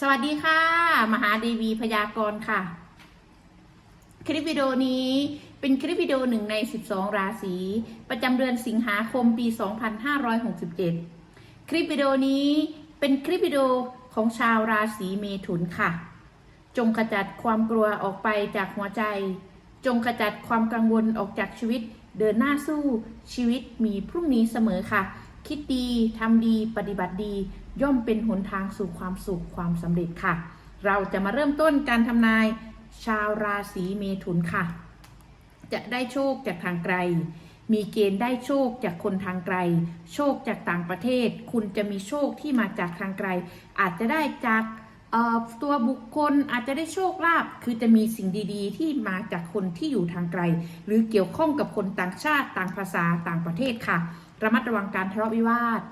สวัสดีค่ะ มหาเดวีพยากรณ์ค่ะ คลิปวิดีโอนี้เป็นคลิปวิดีโอหนึ่งใน 12 ราศี ประจำเดือนสิงหาคมปี 2567 คลิปวิดีโอนี้เป็นคลิปวิดีโอของชาวราศีเมถุนค่ะ จงขจัดความกลัวออกไปจากหัวใจ จงขจัดความกังวลออกจากชีวิต เดินหน้าสู้ชีวิตมีพรุ่งนี้เสมอค่ะ คิดดีทำดีปฏิบัติดี ย่อมเป็นหนทางสู่ความสุขความสำเร็จค่ะ เราจะมาเริ่มต้นการทำนายชาวราศีเมถุนค่ะ จะได้โชคจากทางไกล มีเกณฑ์ได้โชคจากคนทางไกล โชคจากต่างประเทศ คุณจะมีโชคที่มาจากทางไกล อาจจะได้จากตัวบุคคลอาจจะได้โชคลาภ คือจะมีสิ่งดีๆ ที่มาจากคนที่อยู่ทางไกล หรือเกี่ยวข้องกับคนต่างชาติต่างภาษาต่างประเทศค่ะ ระมัดระวังการทะเลาะวิวาท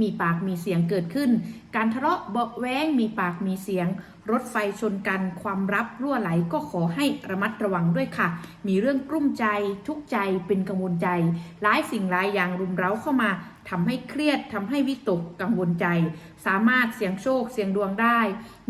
มีปากมีเสียงเกิดขึ้น การทะเลาะเบาะแว้งมีปากมีเสียง รถไฟชนกันความรับรั่วไหลก็ขอให้ระมัดระวังด้วยค่ะ มีเรื่องกลุ้มใจทุกใจเป็นกังวลใจหลายสิ่งหลายอย่างรุมเร้าเข้ามาทำให้เครียดทำให้วิตกกังวลใจ สามารถเสี่ยงโชคเสี่ยงดวงได้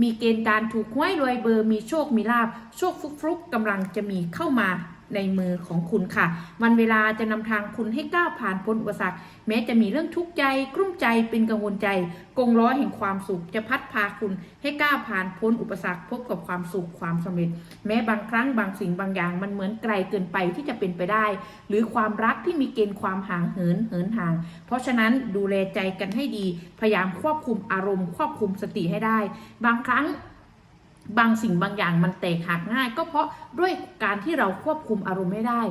มีเกณฑ์การถูกห้วยรวยเบอร์มีโชคมีลาบโชคฟุกฟุกๆกำลังจะมีเข้ามา ในมือของคุณค่ะ วันเวลาจะนำทางคุณให้ก้าวผ่านพ้นอุปสรรค แม้จะมีเรื่องทุกข์ใจกลุ้มใจเป็นกังวลใจ กงล้อแห่งความสุขจะพัดพาคุณให้ก้าวผ่านพ้นอุปสรรคพบกับความสุขความสำเร็จ แม้บางครั้งบางสิ่งบางอย่างมันเหมือนไกลเกินไปที่จะเป็นไปได้ หรือความรักที่มีเกณฑ์ความห่างเหินเหินห่าง เพราะฉะนั้นดูแลใจกันให้ดี พยายามควบคุมอารมณ์ ควบคุมสติให้ได้ บางครั้ง บางสิ่งบางอย่างมันแตกหักง่าย ก็เพราะด้วยการที่เราควบคุมอารมณ์ไม่ได้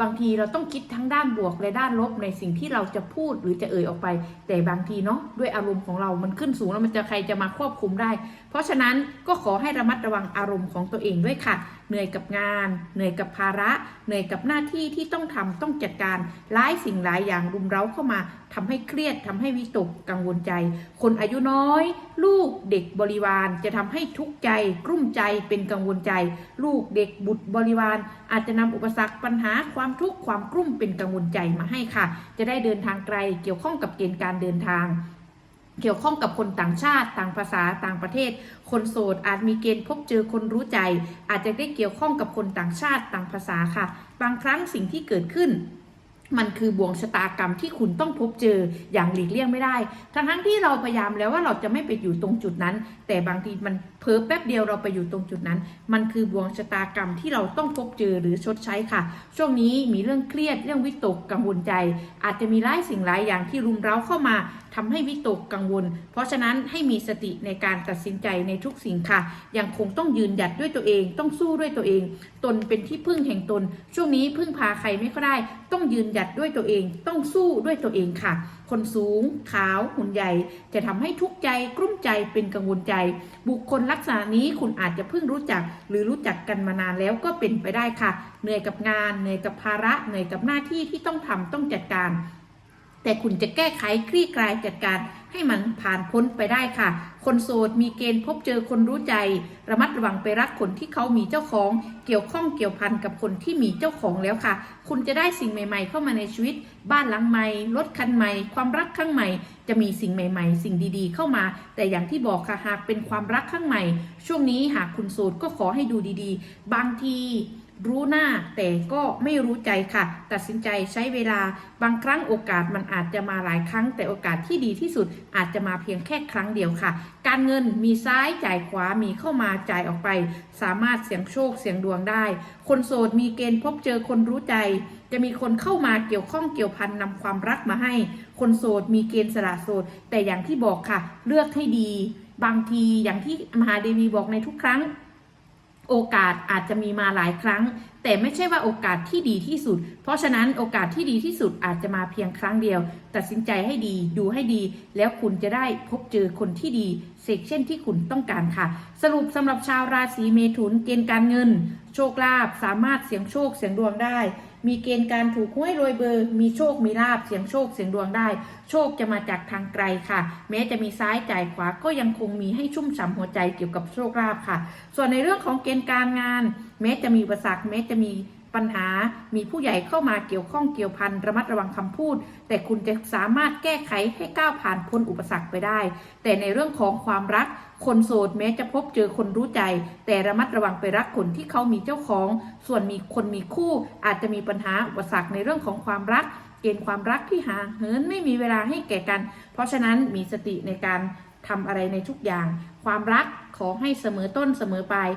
บางทีเราต้องคิดทั้งด้านบวกและด้านลบในสิ่งที่เราจะพูดหรือจะเอ่ยออกไป แต่บางทีเนาะด้วยอารมณ์ของเรามันขึ้นสูงแล้วมันจะใครจะมาควบคุมได้ ราะฉะนั้นก็ขอให้ระมัดระวังอารมณ์ของตัวเองด้วยค่ะ เหนื่อยกับงาน เหนื่อยกับภาระ เหนื่อยกับหน้าที่ที่ต้องทำต้องจัดการหลายสิ่งหลายอย่างรุมเร้าเข้ามาทำให้เครียดทำให้วิตกกังวลใจ คนอายุน้อย ลูกเด็กบริวารจะทำให้ทุกข์ใจกลุ้มใจเป็นกังวลใจ ลูกเด็กบุตรบริวาร อาจจะนำอุปสรรคปัญหาความทุกข์ความกลุ้มเป็นกังวลใจมาให้ค่ะ จะได้เดินทางไกลเกี่ยวข้องกับเกณฑ์การเดินทาง เกี่ยวข้องกับคนต่างชาติต่างภาษาต่างประเทศ คนโสดอาจมีเกณฑ์พบเจอคนรู้ใจ อาจจะได้เกี่ยวข้องกับคนต่างชาติต่างภาษาค่ะ บางครั้งสิ่งที่เกิดขึ้นมันคือบ่วงชะตากรรมที่คุณต้องพบเจออย่างหลีกเลี่ยงไม่ได้ ทั้งทั้งที่เราพยายามแล้วว่าเราจะไม่ไปอยู่ตรงจุดนั้น แต่บางทีมันเพิ่แป๊บเดียวเราไปอยู่ตรงจุดนั้น มันคือบ่วงชะตากรรมที่เราต้องพบเจอหรือชดใช้ค่ะ ช่วงนี้มีเรื่องเครียดเรื่องวิตกกังวลใจ อาจจะมีหลายสิ่งหลายอย่างที่รุมเร้าเข้ามา ทำให้วิตกกังวล เพราะฉะนั้นให้มีสติในการตัดสินใจในทุกสิ่งค่ะ ยังคงต้องยืนหยัดด้วยตัวเอง ต้องสู้ด้วยตัวเอง ตนเป็นที่พึ่งแห่งตน ช่วงนี้พึ่งพาใครไม่ค่อยได้ ต้องยืนหยัดด้วยตัวเอง ต้องสู้ด้วยตัวเองค่ะ คนสูง ขาวหุ่นใหญ่ จะทำให้ทุกข์ใจกลุ้มใจเป็นกังวลใจ บุคคลลักษณะนี้คุณอาจจะเพิ่งรู้จัก หรือรู้จักกันมานานแล้วก็เป็นไปได้ค่ะ เหนื่อยกับงาน เหนื่อยกับภาระ เหนื่อยกับหน้าที่ที่ต้องทำต้องจัดการ แต่คุณจะแก้ไขคลี่คลายจัดการให้มันผ่านพ้นไปได้ค่ะ คนโสดมีเกณฑ์พบเจอคนรู้ใจ ระมัดระวังไปรักคนที่เขามีเจ้าของ เกี่ยวข้องเกี่ยวพันกับคนที่มีเจ้าของแล้วค่ะ คุณจะได้สิ่งใหม่ ๆ เข้ามาในชีวิต บ้านหลังใหม่รถคันใหม่ ความรักครั้งใหม่ จะมีสิ่งใหม่ ๆ สิ่งดีๆ เข้ามา แต่อย่างที่บอกค่ะหากเป็นความรักครั้งใหม่ ช่วงนี้หากคุณโสดก็ขอให้ดูดีๆ บางที รู้หน้าแต่ก็ไม่รู้ใจค่ะ ตัดสินใจใช้เวลาบางครั้งโอกาสมันอาจจะมาหลายครั้ง แต่โอกาสที่ดีที่สุดอาจจะมาเพียงแค่ครั้งเดียวค่ะ การเงินมีซ้ายจ่ายขวามีเข้ามาจ่ายออกไป สามารถเสี่ยงโชคเสี่ยงดวงได้ คนโสดมีเกณฑ์พบเจอคนรู้ใจ จะมีคนเข้ามาเกี่ยวข้องเกี่ยวพันนำความรักมาให้ คนโสดมีเกณฑ์สละโสด แต่อย่างที่บอกค่ะ เลือกให้ดี บางทีอย่างที่มหาเดวีบอกในทุกครั้ง โอกาสอาจจะมีมาหลายครั้ง แต่ไม่ใช่ว่าโอกาสที่ดีที่สุด เพราะฉะนั้นโอกาสที่ดีที่สุดอาจจะมาเพียงครั้งเดียว ตัดสินใจให้ดีดูให้ดี แล้วคุณจะได้พบเจอคนที่ดีเซกเช่นที่คุณต้องการค่ะ สรุปสำหรับชาวราศีเมถุนเกณฑ์การเงิน โชคลาภสามารถเสี่ยงโชคเสี่ยงดวงได้ มีเกณฑ์การถูกห้วยรวยเบอร์ มีโชค มีลาบ เสียงโชค เสียงดวงได้ โชคจะมาจากทางไกลค่ะ แม้จะมีซ้ายจ่ายขวา ก็ยังคงมีให้ชุ่มฉ่ำหัวใจเกี่ยวกับโชคลาภค่ะ ส่วนในเรื่องของเกณฑ์การงาน แม้จะมีอุปสรรค แม้จะมีปัญหา มีผู้ใหญ่เข้ามาเกี่ยวข้องเกี่ยวพัน ระมัดระวังคำพูด แต่คุณจะสามารถแก้ไขให้ก้าวผ่านพ้นอุปสรรคไปได้ แต่ในเรื่องของความรัก คนโสดแม้จะพบเจอคนรู้ใจ แต่ระมัดระวังไปรักคนที่เขามีเจ้าของ ส่วนมีคนมีคู่อาจจะมีปัญหาอุปสรรคในเรื่องของความรัก เกณฑ์ความรักที่ห่างเหินไม่มีเวลาให้แก่กัน เพราะฉะนั้นมีสติในการทำอะไรในทุกอย่าง ความรักขอให้เสมอต้นเสมอปลาย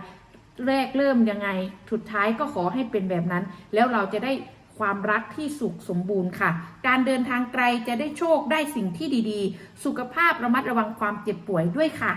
แรกเริ่มยังไงสุดท้ายก็ขอให้เป็นแบบนั้น แล้วเราจะได้ความรักที่สุขสมบูรณ์ค่ะ การเดินทางไกลจะได้โชคได้สิ่งที่ดีๆ สุขภาพระมัดระวังความเจ็บป่วยด้วยค่ะ